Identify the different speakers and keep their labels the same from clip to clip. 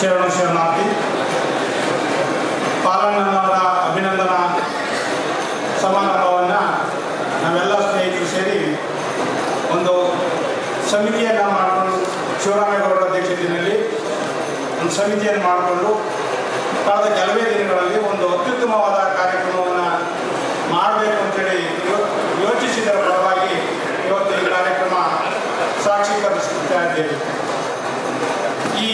Speaker 1: ಶರಣ ಶರಣಾರ್ಥಿ ಅಭಿನಂದನಾ ಸಮಾರಂಭವನ್ನು ನಾವೆಲ್ಲ ಸ್ನೇಹಿತರು ಸೇರಿ ಒಂದು ಸಮಿತಿಯನ್ನು ಮಾಡಿಕೊಂಡು, ಶಿವರಾಮೇಗೌಡರ ಅಧ್ಯಕ್ಷತೆಯಲ್ಲಿ ಒಂದು ಸಮಿತಿಯನ್ನು ಮಾಡಿಕೊಂಡು, ಕಳೆದ ಕೆಲವೇ ದಿನಗಳಲ್ಲಿ ಒಂದು ಅತ್ಯುತ್ತಮವಾದ ಕಾರ್ಯಕ್ರಮವನ್ನು ಮಾಡಬೇಕು ಅಂತೇಳಿ ಯೋ- ಯೋಚಿಸಿದರ ಫಲವಾಗಿ ಇವತ್ತು ಈ ಕಾರ್ಯಕ್ರಮ ಸಾಕ್ಷೀಕರಿಸುತ್ತಾ ಇದ್ದೇವೆ. ಈ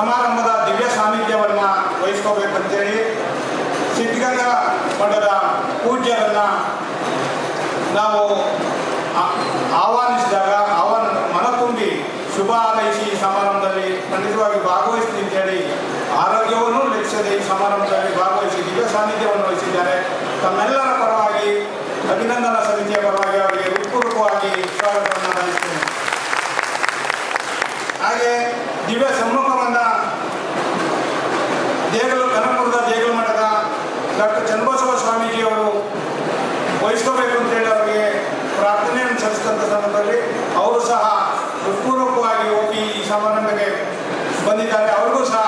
Speaker 1: ಸಮಾರಂಭದ ದಿವ್ಯ ಸಾನ್ನಿಧ್ಯವನ್ನು ವಹಿಸ್ಕೋಬೇಕಂತೇಳಿ ಸಿದ್ಧಗಂಗಾ ಮಠದ ಪೂಜ್ಯರನ್ನ ನಾವು ಆಹ್ವಾನಿಸಿದಾಗ ಆಹ್ವಾನ ಮನತುಂಬಿ ಶುಭ ಹಾರೈಸಿ ಸಮಾರಂಭದಲ್ಲಿ ಖಂಡಿತವಾಗಿ ಭಾಗವಹಿಸ್ತೀನಿ ಅಂತೇಳಿ ಆರೋಗ್ಯವನ್ನು ಲೆಕ್ಕಿಸದೆ ಈ ಸಮಾರಂಭದಲ್ಲಿ ಭಾಗವಹಿಸಿ ದಿವ್ಯ ಸಾನ್ನಿಧ್ಯವನ್ನು ವಹಿಸಿದ್ದಾರೆ. ತಮ್ಮೆಲ್ಲರ ಪರವಾಗಿ ಅಭಿನಂದನಾ ಸಮಿತಿಯ ಪರವಾಗಿ ಅವರಿಗೆ ಹೃತ್ಪೂರ್ವಕವಾಗಿ ಸ್ವಾಗತವನ್ನು ಹಾಗೆ ದಿವ್ಯ ದೇಗಲು ಕನಕಪುರದ ದೇಗಲು ಮಠದ ಡಾಕ್ಟರ್ ಚನ್ನಬಸವ ಸ್ವಾಮೀಜಿಯವರು ವಹಿಸ್ಕೋಬೇಕು ಅಂತೇಳಿ ಅವರಿಗೆ ಪ್ರಾರ್ಥನೆಯನ್ನು ಸಲ್ಲಿಸಿದಂಥ ಸಂದರ್ಭದಲ್ಲಿ ಅವರು ಸಹ ಹೃತ್ಪೂರ್ವಕವಾಗಿ ಹೋಗಿ ಈ ಸಮಾರಂಭಕ್ಕೆ ಬಂದಿದ್ದಾರೆ ಅವ್ರಿಗೂ ಸಹ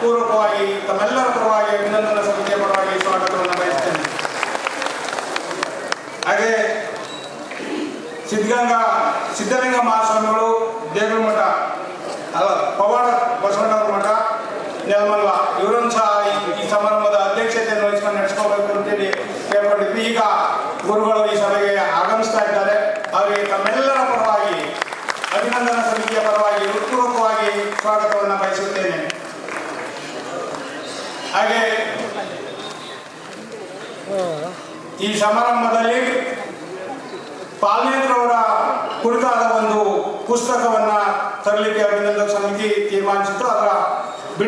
Speaker 1: ಪೂರ್ವಕವಾಗಿ ತಮ್ಮೆಲ್ಲರ ಪರವಾಗಿ ಅಭಿನಂದನಾ ಸಮಿತಿಯ ಪರವಾಗಿ ಸ್ವಾಗತವನ್ನು ಬಯಸ್ತೇನೆ ಹಾಗೆ ಸಿದ್ಧಗಂಗಾ, ಸಿದ್ಧಲಿಂಗ ಮಹಾಸ್ವಾಮಿಗಳು ದೇವರ ಮಠ, ಅಲ್ಲ, ಪವಾಡ ಬಸವಣ್ಣವ್ರ ಮಠ, ನೆಲಮಲ್ವ, ಇವರನ್ನು ಸಹ ಈ- ಸಮಾರಂಭದ ಅಧ್ಯಕ್ಷತೆಯನ್ನು ವಹಿಸ್ಕೊಂಡು ನಡೆಸ್ಕೋಬೇಕು ಅಂತೇಳಿ ಕೇಳ್ಕೊಂಡಿದ್ವಿ. ಈಗ ಗುರುಗಳು ಈ ಸಭೆಗೆ ಆಗಮಿಸ್ತಾ ಇದ್ದಾರೆ. ಅವರಿಗೆ ತಮ್ಮೆಲ್ಲರ ಪರವಾಗಿ ಅಭಿನಂದನ ಸಮಿತಿಯ ಪರವಾಗಿ ಹೃತ್ಪೂರ್ವಕವಾಗಿ ಸ್ವಾಗತವನ್ನು ಬಯಸುತ್ತೇನೆ. ಹಾಗೆ ಈ ಸಮಾರಂಭದಲ್ಲಿ ಒಂದು ಪುಸ್ತಕವನ್ನು ತರಲಿಕ್ಕೆ ಅಭಿನಂದನ ಸಮಿತಿ ತೀರ್ಮಾನಿಸಿತು ಅದರ